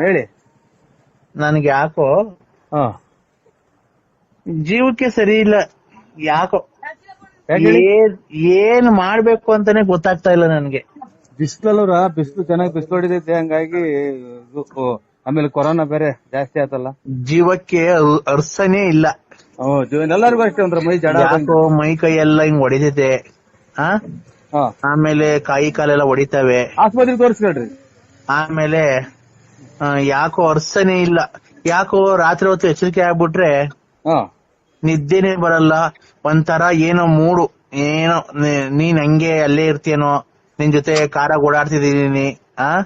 ಹೇಳಿ. ನನ್ಗೆ ಯಾಕೋ ಹಾ. ಜೀವಕ್ಕೆ ಸರಿ ಇಲ್ಲ. ಯಾಕೋ? ಏನ್ ಏನ್ ಮಾಡ್ಬೇಕು ಅಂತಾನೆ ಗೊತ್ತಾಗ್ತಾ ಇಲ್ಲ ನನ್ಗೆ. ಬಿಸ್ಲಲ್ಲೂರ ಬಿಸ್ಲು ಚೆನ್ನಾಗಿ ಬಿಸಿಲು ಹೊಡಿದೈತೆ ಹಂಗಾಗಿ ಇದು, ಓ, ಆಮೇಲೆ ಕೊರೋನಾ ಬೇರೆ ಜಾಸ್ತಿ ಆತಲ್ಲ. ಜೀವಕ್ಕೆ ಅರ್ಸನೆ ಅರ್ಸನೇ ಇಲ್ಲ. ಓ ಜೀವನ ಎಲ್ಲರಿಗೂ ಅಷ್ಟೇ ಒಂದ್ರ ಮೈ ಜಡ ಯಾಕೋ ಮೈ ಕೈ ಎಲ್ಲ ಹಿಂಗ್ ಹೊಡಿತೈತೆ ಆ? ಹಾ. ಆಮೇಲೆ ಕಾಯಿ ಕಾಲೆಲ್ಲ ಹೊಡಿತಾವೆ ಆಸ್ಪತ್ರೆ ತೋರಿಸ್ಕೊಳ್ರಿ. ಆಮೇಲೆ ಯಾಕೋ ಅರ್ಸನೆ ಇಲ್ಲ. ಯಾಕೋ ರಾತ್ರಿ ಹೊತ್ತು ಎಚ್ಚರಿಕೆ ಆಗ್ಬಿಟ್ರೆ ನಿದ್ದೆನೆ ಬರಲ್ಲ. ಒಂಥರ ಏನೋ ಮೂಡು. ಏನೋ ನೀನ್ ಹಂಗೆ ಅಲ್ಲೇ ಇರ್ತೀಯನೋ. ನಿನ್ ಜೊತೆ ಕಾರಾಗ ಓಡಾಡ್ತಿದೀನಿ ಆ?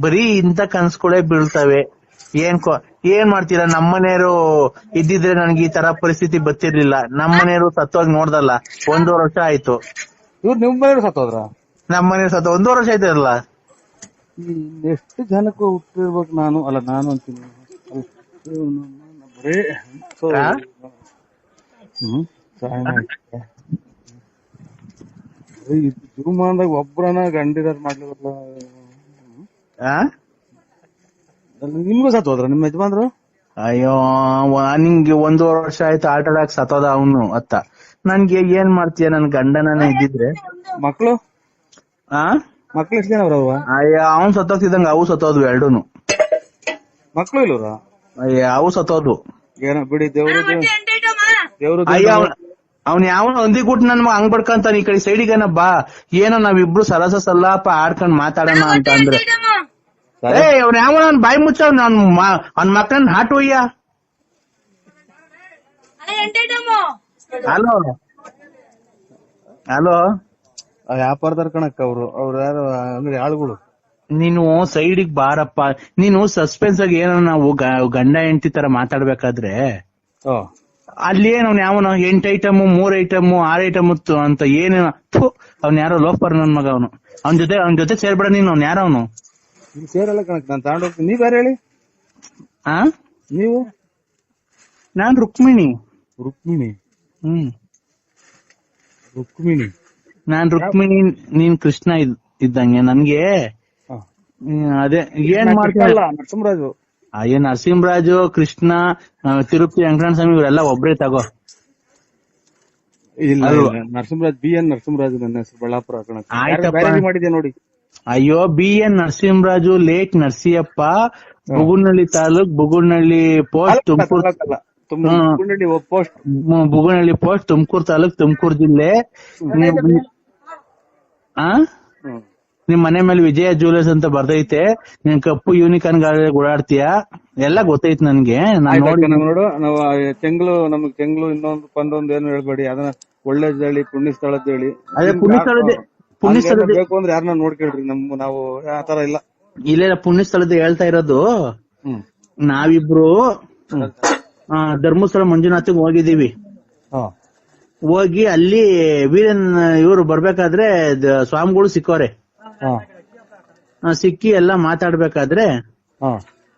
ಬರೀ ಇಂತ ಕನ್ಸ್ಗಳೇ ಬೀಳ್ತವೆ. ಏನ್ ಏನ್ ಮಾಡ್ತೀರಾ? ನಮ್ಮನೆಯವರು ಇದ್ದಿದ್ರೆ ನನ್ಗೆ ಈ ತರ ಪರಿಸ್ಥಿತಿ ಬರ್ತಿರ್ಲಿಲ್ಲ. ನಮ್ಮನೆಯವರು ಸತ್ತೋಗಿ ನೋಡ್ದಲ್ಲ. ಒಂದೂವರೆ ವರ್ಷ ಆಯ್ತು. ಇವ್ರು ನಿಮ್ ಮನೆಯವ್ರು ಸತ್ತೋದ್ರ? ನಮ್ಮನೆ ಸತ್ತ ಒಂದೂವರೆ ವರ್ಷ ಆಯ್ತಲ್ಲ? ಎಷ್ಟು ಜನಕ್ಕೆ ಹುಟ್ಟಿರ್ಬೇಕು ನಾನು ಅಲ್ಲ ನಾನು ಅಂತೀನಿ. ಬರೇ? ಹ್ಮ್ ಜೀವಮಾನದಾಗ ಒಬ್ಬರನ್ನ ಗಂಡಿದಾರ ಮಾಡ್ಲಿಲ್ಲ ನಿಮ್ಗೂ ಸತ್ತೋದ್ರ ನಿಮ್ ಯಜಮಾನ್ರು? ಅಯ್ಯೋ ನಿಂಗೆ ಒಂದೂವರೆ ವರ್ಷ ಆಯ್ತು ಆಟ ಆಡಕ್ ಸತ್ತೋದ ಅವನು ಅತ್ತ. ನನ್ಗೆ ಏನ್ ಮಾಡ್ತೀಯ ನನ್ ಗಂಡನೇ ಇದ್ದಿದ್ರೆ? ಮಕ್ಳು? ಆ? ಮಕ್ಳು ಎಷ್ಟು ಜನ ಅಯ್ಯ ಅವ್ನ್ ಸತ್ತೋಗ್ತಿದಂಗ ಅವು ಸತ್ತೋದ್ವು ಎರಡೂನು ಮಕ್ಳು ಇಲ್ಲವ್ರ ಅಯ್ಯ ಅವು ಸತ್ತೋದ್ವು. ಏನೋ ಬಿಡಿ ದೇವ್ರು ದೇವ್ರು ಅಯ್ಯ ಅವ್ನ್ ಯಾವ ಕೂಟ ನನ್ ಮಗ ಹಂಗ್ ಬಡ್ಕಂತಾನ ಈ ಕಡೆ ಸೈಡಿಗೇನ ಬಾ. ಏನೋ ನಾವಿಬ್ರು ಸರಸ ಸಲ್ಲಾಪ ಆಡ್ಕೊಂಡ್ ಮಾತಾಡೋಣ ಅಂತ ಅಂದ್ರೆ ಏ ಅವ್ನ ಯಾವ ನನ್ ಬಾಯಿ ಮುಚ್ಚವ್ ನನ್ ಮ- ಅವ್ನ್ ಮಕ್ಕಳನ್ನ ಹಾಟ್ ಅಯ್ಯ ಹಲೋ. ಹಲೋ. ವ್ಯಾಪಾರದಾರ ಕಣಕ್ ಅವ್ರು. ಅವ್ರ ಯಾರು ಅಂದ್ರೆ ಆಳುಗಳು. ನೀನು ಸೈಡಿಗ್ ಬಾರಪ್ಪ. ನೀನು ಸಸ್ಪೆನ್ಸ್ ಆಗಿ ಏನೋ ನಾವು ಗಂಡ ಹೆಂಡತಿ ತರ ಮಾತಾಡ್ಬೇಕಾದ್ರೆ ಅಲ್ಲಿ ಏನ್ ಅವ್ನ ಯಾವನ ಎಂಟ್ ಐಟಮ್ ಮೂರ್ ಐಟಮ್ ಆರ್ ಐಟಮ್ ಅಂತ ಏನೇನ ಅವ್ನ ಯಾರೋ ಲೋಫರ್ ನನ್ ಮಗ ಅವನು. ಅವ್ನ ಜೊತೆ ಅವ್ನ ಜೊತೆ ಸೇರ್ಬೇಡ ನೀನು ಅವ್ನ ಯಾರ ಅವನು? ಸೇರಲ್ಲ ಕಣಕ್ ನಾನ್ ತಗೊಂಡ್ ಹೋಗ್ತೀನಿ. ನೀವ್ ಯಾರು ಹೇಳಿ? ಆ? ನೀವು? ನಾನ್ ರುಕ್ಮಿಣಿ. ರುಕ್ಮಿಣಿ. ಹ್ಮ್. ರುಕ್ಮಿಣಿ. ನಾನ್ ರುಕ್ಮಿಣಿ ನೀನ್ ಕೃಷ್ಣ ಇದ್ದಂಗೆ. ನನ್ಗೆ ಅದೇ ಏನ್ ಮಾಡ್ತಾರಲ್ಲ ನರಸಿಂಹರಾಜು. ಅಯ್ಯೋ ನರಸಿಂಹರಾಜು ಕೃಷ್ಣ ತಿರುಪತಿ ವೆಂಕಟರಮಣ ಸ್ವಾಮಿ ಇವರೆಲ್ಲ ಒಬ್ರೇ ತಗೋ. ಇಲ್ಲ ನರಸಿಂಹರಾಜ್ ಬಿ ಎನ್ ನರಸಿಂಹರಾಜು ನನ್ನ ಹೆಸರು ಬಳ್ಳಾಪುರ ಮಾಡಿದ್ಯಾ ನೋಡಿ? ಅಯ್ಯೋ B N Narasimharaju late Narasiyappa Bugunahalli taluk Bugunahalli post Tumakuru hmm. Post. Bugunahalli post Tumakuru taluk Tumakuru ಜಿಲ್ಲೆ. ಆ? ನಿಮ್ ಮನೆ ಮೇಲೆ ವಿಜಯ ಜ್ಯುವೆಲರ್ಸ್ ಅಂತ ಬರ್ದೈತೆ ನೀನ್ ಕಪ್ಪು ಯೂನಿಕಾರ್ನ್ ಗಾಡಿ ಓಡಾಡ್ತೀಯ? ಎಲ್ಲ ಗೊತ್ತೈತ್ ನನ್ಗೆ ನಾನ್ ನೋಡಿ ನೋಡು ನಾವು ತೆಂಗ್ಳು ಚೆಂಗ್ಲು ತೆಂಗ್ಳು ಚೆಂಗ್ಲು ಇನ್ನೊಂದು ಪಂದೊಂದು ಏನು ಹೇಳ್ಬೇಡಿ ಅದನ್ನ ಒಳ್ಳೇದ್ ಹೇಳಿ ಪುಣ್ಯ ಸ್ಥಳದ್ ಹೇಳಿ. ಅದೇ ಪುಣ್ಯ ಸ್ಥಳದ ಪುಣ್ಯ ಸ್ಥಳದ ಬೇಕು ಅಂದ್ರೆ ಯಾರನ್ನ ನೋಡ್ಕೊಳ್ರಿ ನಮ್ ನಾವು ಆತರ ಇಲ್ಲ. ಇಲ್ಲ ಇಲ್ಲೇ ಪುಣ್ಯ ಸ್ಥಳದ ಹೇಳ್ತಾ ಇರೋದು ನಾವಿಬ್ರು ಧರ್ಮಸ್ಥಳ ಮಂಜುನಾಥಿಗೆ ಹೋಗಿದೀವಿ ಹೋಗಿ ಅಲ್ಲಿ ವೀರನ್ ಇವರು ಬರ್ಬೇಕಾದ್ರೆ ಸ್ವಾಮಿಗಳು ಸಿಕ್ಕೋರೆ. ಸಿಕ್ಕಿ ಎಲ್ಲ ಮಾತಾಡ್ಬೇಕಾದ್ರೆ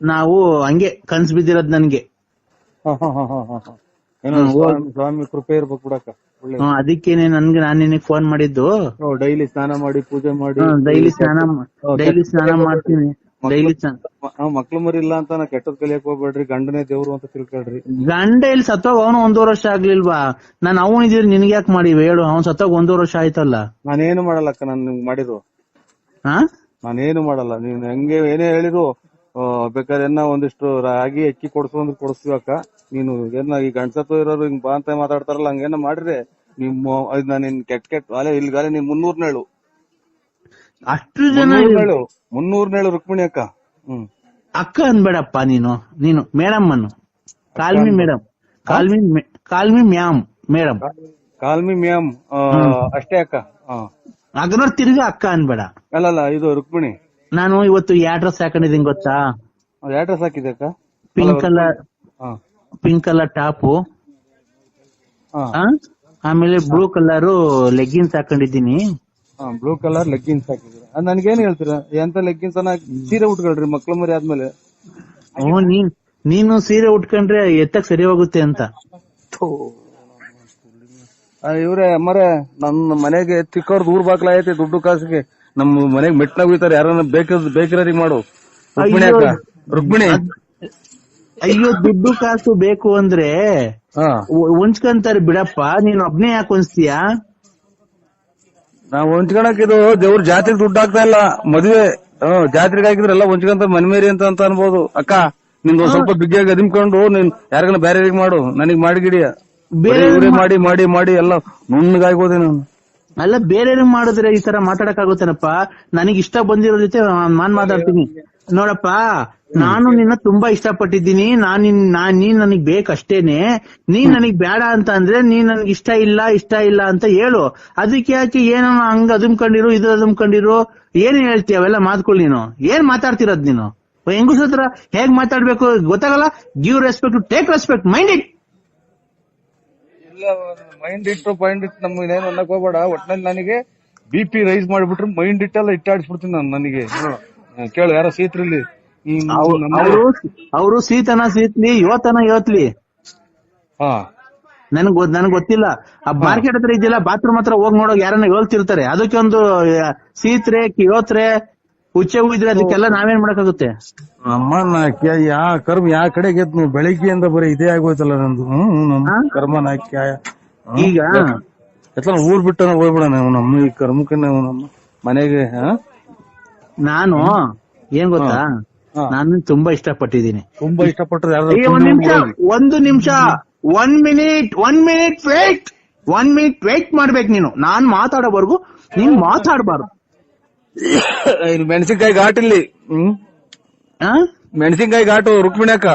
ನಾವು ಹಂಗೆ ಕನ್ಸ್ ಬಿದ್ದಿರೋದ್ ನನ್ಗೆ. ಸ್ವಾಮಿ ಕೃಪೆ ಇರ್ಬೇಕು ಬಿಡಕ್ಕ. ಅದಕ್ಕೇನೆ ನನ್ಗೆ ನಾನ್ ನಿನಗೆ ಫೋನ್ ಮಾಡಿದ್ದು. ಡೈಲಿ ಸ್ನಾನ ಮಾಡಿ ಪೂಜೆ ಮಾಡಿ ಡೈಲಿ ಸ್ನಾನ ಡೈಲಿ ಸ್ನಾನ ಮಾಡ್ತೀನಿ. ಮಕ್ಳು ಮರಿ ಇಲ್ಲ ಅಂತ ನಾ ಕೆಟ್ಟದ್ ಕಲಿಯಕ್ ಹೋಗ್ಬೇಡ್ರಿ ಗಂಡನೇ ದೇವ್ರು ಅಂತ ತಿಳ್ಕೊಳ್ರಿ. ಗಂಡ ಇಲ್ಲಿ ಸತ್ತೋಗ ಅವನು ಒಂದೂವರೆ ವರ್ಷ ಆಗ್ಲಿಲ್ವಾ? ನಾನ್ ಅವನ್ ಇದ್ರೆ ನಿನ್ಗೆ ಯಾಕೆ ಮಾಡಿ ಹೇಳು ಅವ್ನ್ ಸತ್ತೋಗ ಒಂದೂವರೆ ವರ್ಷ ಆಯ್ತಲ್ಲ. ನಾನೇನು ಮಾಡಲ್ಲಕ್ಕ ನಾನು ನಿಮ್ಗೆ ಮಾಡಿದ್ರು ಹಾ ನಾನೇನು ಮಾಡಲ್ಲ ನೀನ್ ಹೆಂಗೆ ಏನೇ ಹೇಳಿದ್ರು ಬೇಕಾದ್ರೆ ಏನ ಒಂದಿಷ್ಟು ರಾಗಿ ಅಕ್ಕಿ ಕೊಡ್ಸು ಅಂದ್ರೆ ಕೊಡಿಸ್ತೀವಿ ಅಕ್ಕ. ನೀನು ಏನ ಈ ಗಂಡಸತ್ವ ಇರೋರು ಹಿಂಗ್ ಬಾ ಅಂತ ಮಾತಾಡ್ತಾರಲ್ಲ ಹಂಗೇನ ಮಾಡ್ರಿ ನಿಮ್ಮ ಇದ್ ನಾನು ನಿನ್ ಕೆಟ್ಟ ಕೆಟ್ಟ ಅಲೆ ಇಲ್ಗಾಲೆ ನೀನ್ ಮುನ್ನೂರ್ನೇಳು ಅಷ್ಟು ಜನ ಮುನ್ನೂರ್ನೇಳು ರುಕ್ಮಿಣಿ ಅಕ್ಕ. ಹ್ಮ್. ಅಕ್ಕ ಅನ್ಬೇಡಪ್ಪ ನೀನು ನೀನು ಮೇಡಮ್ ಅನ್ನು call me madam. Call me call me ma'am madam. Call me ma'am ಅಷ್ಟೇ ಅಕ್ಕ ಅಗ್ನೋರ್ ತಿರ್ಗಿ ಅಕ್ಕ ಅನ್ಬೇಡ. ಅಲ್ಲಲ್ಲ ಇದು ರುಕ್ಮಿಣಿ. ನಾನು ಇವತ್ತು ಅಡ್ರೆಸ್ ಹಾಕೊಂಡಿದೀನಿ ಗೊತ್ತಾ? ಅಡ್ರೆಸ್ ಹಾಕಿದೆ ಅಕ್ಕ? Pink colour pink colour top ಆ. ಆಮೇಲೆ ಬ್ಲೂ ಕಲರ್ ಲೆಗ್ಗಿನ್ಸ್ ಹಾಕೊಂಡಿದ್ದೀನಿ. ಬ್ಲೂ ಕಲರ್ ಲೆಗ್ಗಿನ್ಸ್ ಹಾಕಿದ್ರೆ ನನ್ಗೇನ್ ಹೇಳ್ತೀರಾ? ಎಂತ ಲೆಗ್ಗಿನ್ಸ್ ಅನ್ನ ಸೀರೆ ಉಟ್ಕೊಳ್ರಿ ಮಕ್ಳು ಮರಿ ಆದ್ಮೇಲೆ. ಹ್ಮ್ ನೀನ್ ನೀನು ಸೀರೆ ಉಟ್ಕೊಂಡ್ರೆ ಎತ್ತಕ್ ಸರಿ ಹೋಗುತ್ತೆ ಅಂತ ಇವ್ರೆ ಮರೆ ನನ್ನ ಮನೆಗೆ ತಿಕ್ಕೋರ್ ದೂರ್ ಬಾಕ್ಲ ಐತೆ ದುಡ್ಡು ಕಾಸಿಗೆ. ನಮ್ಮ ಮನೆಗೆ ಮೆಟ್ನಾಗ ಹೋಗ್ತಾರೆ ಯಾರನ್ನ ಬೇಕ ಬೇಕಿರೋರಿಗೆ ಮಾಡು. ರುಕ್ಮಿಣಿ. ಅಕ್ಕ ರುಕ್ಮಿಣಿ. ಅಯ್ಯೋ ದುಡ್ಡು ಕಾಸು ಬೇಕು ಅಂದ್ರೆ ಹಾ. ಉ- ಉಂಚ್ಕಂತಾರೆ ಬಿಡಪ್ಪ ನೀನ್ ಒಬ್ನೇ ಯಾಕೆ ಹೊಂಚ್ತೀಯ ನಾವ್ ಹೊಂಚ್ಕೊಳಕ್ ಇದು ದೇವ್ರ ಜಾತ್ರೆಗೆ ದುಡ್ಡು ಆಗ್ತಾ ಇಲ್ಲ. ಮದ್ವೆ ಹ್ಮ್ ಜಾತ್ರೆಗೆ ಹಾಕಿದ್ರೆಲ್ಲ ಹೊಂಚ್ಕೊಂತ ಮನ್ಮೇರಿ ಅಂತ ಅಂತ ಅನ್ಬೋದು. ಅಕ್ಕ ನಿಂದ್ ಒಂದ್ ಸ್ವಲ್ಪ ಬಿಗ್ಗಿಯಾಗಿ ಅದಿಮ್ಕೊಂಡು ನೀನ್ ಯಾರಿಗನ ಬೇರೆ ಮಾಡು. ನನಗ್ ಮಾಡಿಗಿಡಿಯ ಬೇರೆ ಮಾಡಿ ಮಾಡಿ ಮಾಡಿ ಎಲ್ಲ ನುಣ್ಣಗಾಗೋದೆ ನಾನು. ಅಲ್ಲ ಬೇರೆ ಮಾಡಿದ್ರೆ ಈ ತರ ಮಾತಾಡಕ್ ಆಗುತ್ತೇನಪ್ಪ ನನಗ್ ಇಷ್ಟ ಬಂದಿರೋ ಜೊತೆ ನಾನ್ ಮಾತಾಡ್ತೀನಿ. ನೋಡಪ್ಪ ನಾನು ನಿನ್ನ ತುಂಬಾ ಇಷ್ಟಪಟ್ಟಿದ್ದೀನಿ. ನಾನ್ ನಿನ್ ನಾನ್ ನೀನ್ ನನಗ್ ಬೇಕಷ್ಟೇನೆ. ನೀನ್ ನನಗ್ ಬೇಡ ಅಂತ ಅಂದ್ರೆ ನೀನ್ ನನ್ಗೆ ಇಷ್ಟ ಇಲ್ಲ ಇಷ್ಟ ಇಲ್ಲ ಅಂತ ಹೇಳು. ಅದಕ್ಕೆ ಯಾಕೆ ಏನೋ ಹಂಗ ಅದುಮ್ಕೊಂಡಿರು ಇದು ಅದುಮ್ಕೊಂಡಿರು ಏನ್ ಹೇಳ್ತೀಯ ಅವೆಲ್ಲ ಮಾತ್ಕೊಳ್ಳಿ ನೀನು? ಏನ್ ಮಾತಾಡ್ತಿರೋದ್ ನೀನು? ಹೆಂಗಸ ಹತ್ರ ಹೇಗ್ ಮಾತಾಡ್ಬೇಕು? ಗೊತ್ತಾಗಲ್ಲ? Give respect take respect mind it ಇಲ್ಲ ಮೈಂಡ್ ಇಟ್ಟು ಪಾಯಿಂಟ್ ಇಟ್ಟು ನಮ್ಗೆ ಏನೇನು ಅನ್ನಕ್ ಹೋಗ್ಬೇಡ. ಒಟ್ನಲ್ಲಿ ನನಗೆ ಬಿ ಪಿ ರೈಸ್ ಮಾಡ್ಬಿಟ್ರೆ ಮೈಂಡ್ ಇಟ್ಟೆಲ್ಲ ಇಟ್ಟಾಡಿಸ್ಬಿಡ್ತೀನಿ ನಾನು ನನಗೆ. ಕೇಳು ಯಾರೋ ಸೀತ್ರಲ್ಲಿ ಅವರು ಅವರು ಸೀತನ ಸೀತ್ಲಿ ಯೋತನ ಯೋತ್ಲಿ ಹಾ. ನನ್ಗ್ ಗೊತ್- ನನ್ಗ್ ಗೊತ್ತಿಲ್ಲ. ಆ ಮಾರ್ಕೆಟ್ ಹತ್ರ ಇದೆಯಲ್ಲ ಬಾತ್ರೂಮ್ ಹತ್ರ ಹೋಗ್ ನೋಡೋ ಯಾರನ್ನ ಹೇಳ್ತಿರ್ತಾರೆ. ಅದಕ್ಕೆ ಒಂದು ಸೀತ್ರೆ ಕಿಯೋತ್ರೆ ಹುಚ್ಚೆ ಇದ್ರೆ ಅದಕ್ಕೆಲ್ಲ ನಾವೇನ್ ಮಾಡಕ್ಕಾಗುತ್ತೆ? ಅಮ್ಮ ಯಾ ಕರ್ಮ ಯಾ ಕಡೆಗೆ ಎದ್ದು ಬೆಳಿಗ್ಗೆಯಿಂದ ಬರೀ ಇದೇ ಆಗೋಯ್ತಲ್ಲ ನಂದು? ಕರ್ಮ ಈಗ? ಎತ್ತ ಊರ್ ಬಿಟ್ಟು ನಾವು ಹೋಗ್ಬಿಡ ನಾವು ನಮ್ಮ ಈ ಕರ್ಮಕ್ಕೆ ನಾವು ನಮ್ಮ ಮನೆಗೆ ಹಾ? ನಾನು ಏನ್ ಗೊತ್ತಾ? ನಾನು ತುಂಬಾ ಇಷ್ಟಪಟ್ಟಿದ್ದೀನಿ. ತುಂಬಾ ಇಷ್ಟಪಟ್ಟರೆ ಒಂದ್ ನಿಮಿಷ ಒಂದು ನಿಮಿಷ. One minute one minute wait one minute wait ಮಾಡ್ಬೇಕು ನೀನು. ನಾನ್ ಮಾತಾಡೋವರೆಗೂ ನೀನ್ ಮಾತಾಡಬಾರ್ದು. ಮೆಣಸಿನಕಾಯಿ ಘಾಟ್ ಇಲ್ಲಿ. ಮೆಣಸಿನ್ಕಾಯಿ ಘಾಟು ರುಕ್ಮಿಣಿ ಅಕ್ಕ.